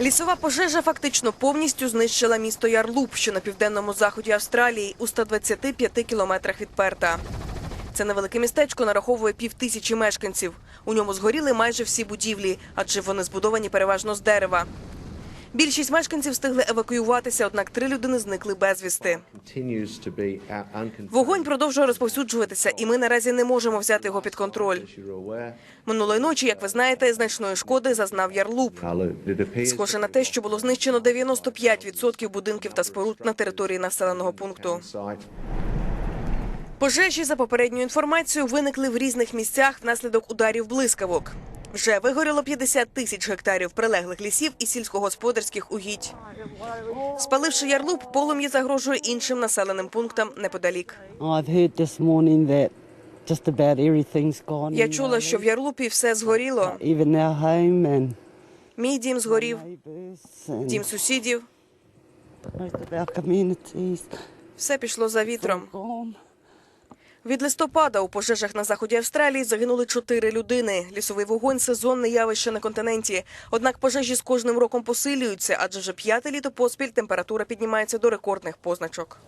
Лісова пожежа фактично повністю знищила місто Ярлуп, що на південному заході Австралії, у 125 кілометрах від Перта. Це невелике містечко нараховує пів тисячі мешканців. У ньому згоріли майже всі будівлі, адже вони збудовані переважно з дерева. Більшість мешканців встигли евакуюватися, однак три людини зникли безвісти. Вогонь продовжує розповсюджуватися, і ми наразі не можемо взяти його під контроль. Минулої ночі, як ви знаєте, значної шкоди зазнав Ярлуп. Схоже на те, що було знищено 95% будинків та споруд на території населеного пункту. Пожежі, за попередньою інформацією, виникли в різних місцях внаслідок ударів блискавок. Вже вигоріло 50 тисяч гектарів прилеглих лісів і сільськогосподарських угідь. Спаливши ярлуп, полум'я загрожує іншим населеним пунктам неподалік. Gone. Я чула, що в Ярлупі все згоріло. Мій дім згорів, дім сусідів. Все пішло за вітром. Від листопада у пожежах на заході Австралії загинули чотири людини. Лісовий вогонь сезонне явище на континенті. Однак пожежі з кожним роком посилюються, адже вже п'яте літо поспіль температура піднімається до рекордних позначок.